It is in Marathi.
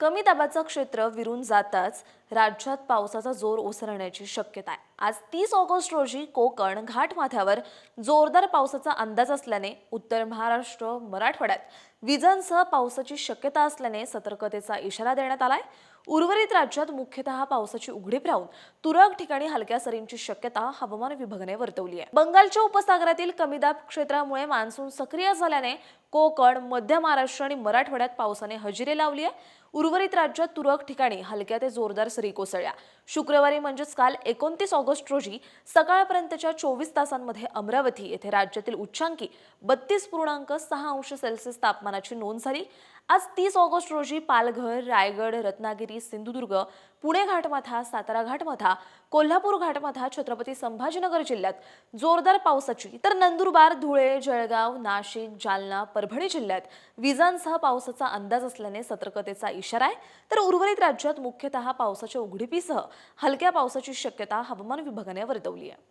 कमी दाबाचं क्षेत्र विरून जाताच राज्यात पावसाचा जोर ओसरण्याची शक्यता आहे. आज तीस ऑगस्ट रोजी कोकण घाटमाथ्यावर जोरदार पावसाचा अंदाज असल्याने उत्तर महाराष्ट्र मराठवाड्यात विजांसह पावसाची शक्यता असल्याने सतर्कतेचा इशारा देण्यात आलाय. उर्वरित राज्यात मुख्यतः पावसाची उघडीप राहून तुरळक ठिकाणी हलक्या सरींची शक्यता हवामान विभागाने वर्तवली आहे. बंगालच्या उपसागरातील कमी दाब क्षेत्रामुळे मान्सून सक्रिय झाल्याने कोकण मध्य महाराष्ट्र आणि मराठवाड्यात पावसाने हजेरी लावली आहे. उर्वरित राज्यात तुरळक ठिकाणी हलक्या ते जोरदार सरी कोसळल्या. शुक्रवारी म्हणजेच काल एकोणतीस ऑगस्ट रोजी सकाळपर्यंतच्या चोवीस तासांमध्ये अमरावती येथे राज्यातील उच्चांकी बत्तीस पूर्णांक सहा अंश सेल्सिअस तापमानाची नोंद झाली. आज तीस ऑगस्ट रोजी पालघर रायगड रत्नागिरी सिंधुदुर्ग पुणे घाटमाथा सातारा घाटमाथा कोल्हापूर घाटमाथा छत्रपती संभाजीनगर जिल्ह्यात जोरदार पावसाची तर नंदुरबार धुळे जळगाव नाशिक जालना परभणी जिल्ह्यात विजांसह पावसाचा अंदाज असल्याने सतर्कतेचा इशारा आहे. तर उर्वरित राज्यात मुख्यतः पावसाच्या उघडीपीसह हलक्या पावसाची शक्यता हवामान विभागाने वर्तवली आहे.